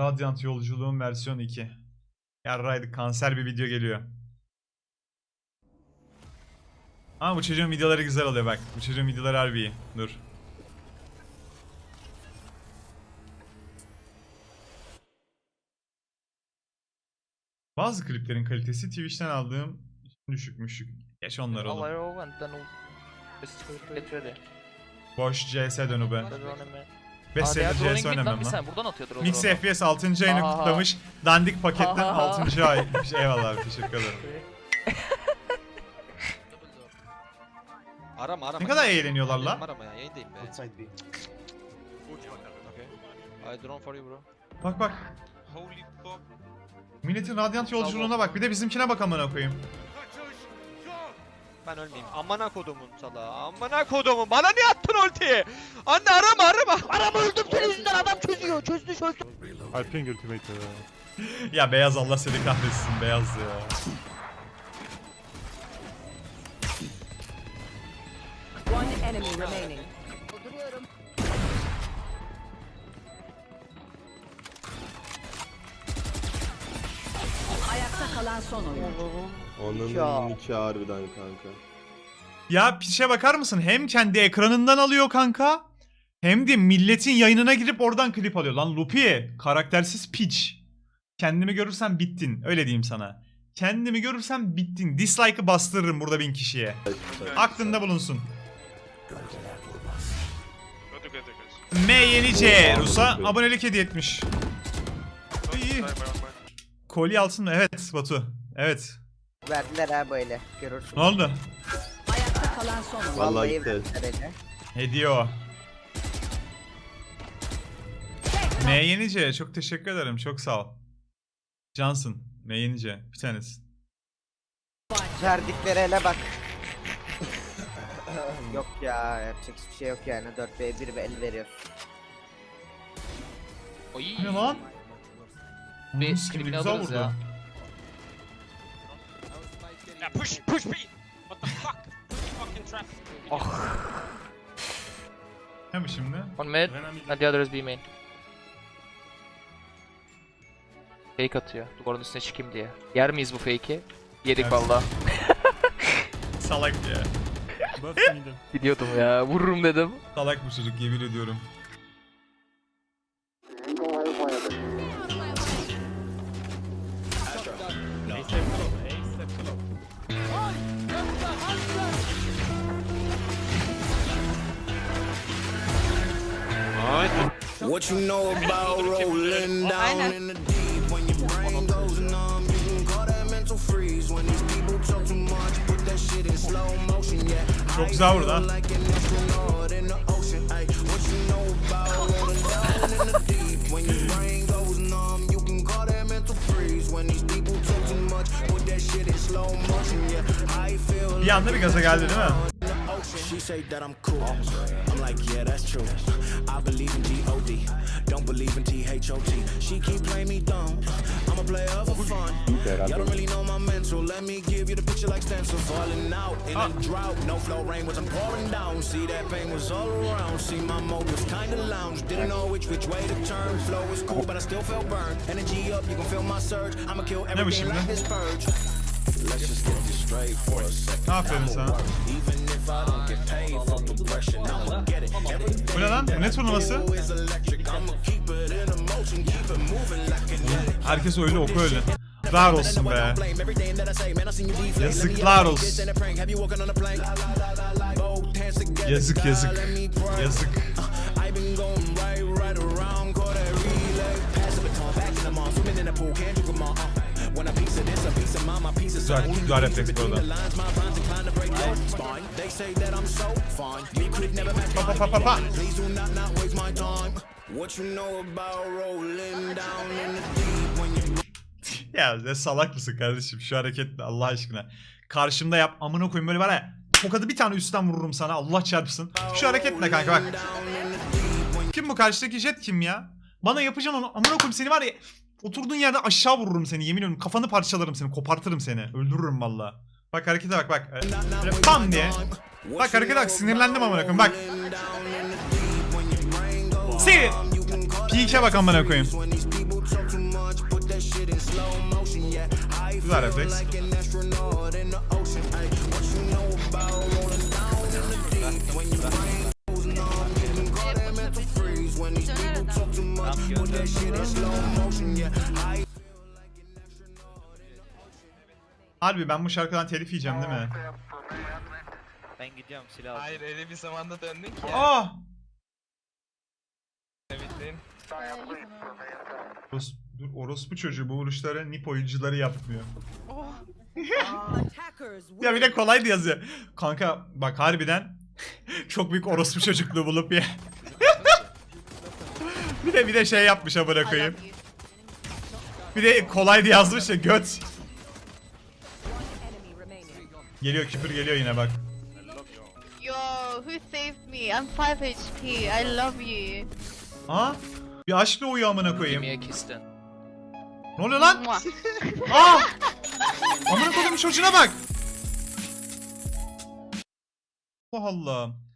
Radiant yolculuğun versiyon 2. Yarraydı kanser bir video geliyor. Ama bu çocuğun videoları güzel oluyor bak. Bu çocuğun videoları harbi iyi. Dur. Bazı kliplerin kalitesi Twitch'ten aldığım düşükmüş. Geç onları oğlum. Boş CS dönü be. They're running mid. 5 Aa, they are senedir CS oynamam lan. buradan atıyordur o Mix. FPS 6. ayını Aha. kutlamış. Dandik paketten Aha. 6. ay. Eyvallah abi teşekkür ederim. Arama arama. Ne kadar eğleniyorlar lan. Arama ya yayındayım be. Outside B. Okay. I drone for you bro. Bak bak. Holy fuck. Milletin radyant yolculuğuna bak. Bir de bizimkine bak amına koyayım. Ben ölmeyeyim. Amına kodumun salağı. Amına kodumun. Bana niye attın ultiyi? Anne arama arama. Arama öldüm senin yüzünden adam çözüyor. Çözdü çözdü. I ping ultimate. Uh, Ya beyaz Allah seni kahretsin beyaz ya. One enemy remaining. Ayakta kalan son oyuncu. Onun iki harbiden kanka. Ya pişe bakar mısın? Hem kendi ekranından alıyor kanka. Hem de milletin yayınına girip oradan klip alıyor. Lan Lupi karaktersiz piç. Kendimi görürsen bittin. Öyle diyeyim sana. Kendimi görürsen bittin. Dislike'ı bastırırım burada bin kişiye. Aklında bulunsun. M yenice Rus'a abonelik hediye etmiş. İyi. Kolye alsın mı? Evet Batu. Evet. Verdiler ha böyle. Görürsün. Ne oldu? Ayakta kalan son. Vallahi Vallahi gitti. verdiler hele. Hediye o. M yenice çok teşekkür ederim. Çok sağ ol. Johnson. M yenice. Bir tanesi. Verdikleri hele bak. yok ya yapacak hiçbir şey yok yani 4v1 ve el veriyor. Oy. Ne lan? Gibi klibini güzel alırız vurdu. ya. Yeah, push, push me. What the fuck? Fucking trap. Ne mi şimdi? One mid and the other is B main. Fake atıyor. Duvarın üstüne çıkayım diye. Yer miyiz bu fake'i? Yedik Evet. valla. Salak ya. Gidiyordum ya. Vururum dedim. Salak bu çocuk yemin ediyorum. What you know about rolling down in the deep when your brain goes numb? You can call that mental freeze when these people talk too much. Put that shit in slow motion, yeah. Çok güzel vurdu ha. Like an astronaut in the ocean. Ay, what you know about rolling down in the deep when your brain goes numb? You can call that mental freeze when these people talk too much. Put that shit in slow motion, yeah. I feel Bir anda bir gaza geldi değil mi? She say that I'm cool. I'm like, yeah, that's true. I believe in G-O-D. Don't believe in T-H-O-T. She keep playing me dumb. I'm a player for fun. Y'all don't really know my mental. Let me give you the picture like stencil. Falling out in a drought. No flow rain wasn't pouring down. See that pain was all around. See my mode was kinda lounge. Didn't know which which way to turn. Flow was cool, but I still felt burned. Energy up, you can feel my surge. I'ma kill everything şimdi? like this purge. Let's just get this straight for a second. Aferin sana. Bu ne lan? Bu ne turnuvası? Herkes öyle oku öyle. Var olsun be. Yazıklar olsun. Yazık yazık. Yazık. Güzel, güzel refleks bu arada. Pa pa pa pa pa. Ya ne salak mısın kardeşim şu hareketle Allah aşkına. Karşımda yap amına koyayım böyle ya. Tokadı bir tane üstten vururum sana Allah çarpsın. Şu hareket ne kanka bak. Kim bu karşıdaki jet kim ya? Bana yapacaksın onu amına koyayım seni var ya. Oturduğun yerde aşağı vururum seni yemin ediyorum. Kafanı parçalarım seni kopartırım seni. Öldürürüm valla. Bak harekete bak bak. Böyle bam diye. Bak harekete bak sinirlendim amına koyayım bak. down in the deep when your brain goes Sinir. Harbi ben bu şarkıdan telif yiyeceğim değil mi? Ben gidiyorum silah alacağım. Hayır öyle bir zamanda döndün ki. Ah! Bildin. Oros, dur orospu çocuğu bu vuruşları nip oyuncuları yapmıyor. Win. Ya bir de kolaydı yazıyor. Kanka bak harbiden çok büyük orospu çocukluğu bulup ya. bir de bir de şey yapmış amına koyayım. Bir de kolaydı yazmış ya göt. Geliyor küfür geliyor yine bak. Yo, who saved me? I'm 5 HP. I love you. Aa bir aşkla uyuyor amına Give koyayım. me a kiss then. Ne oluyor lan? Mwah. Aa! Amına koyayım çocuğuna bak. Allah Allah.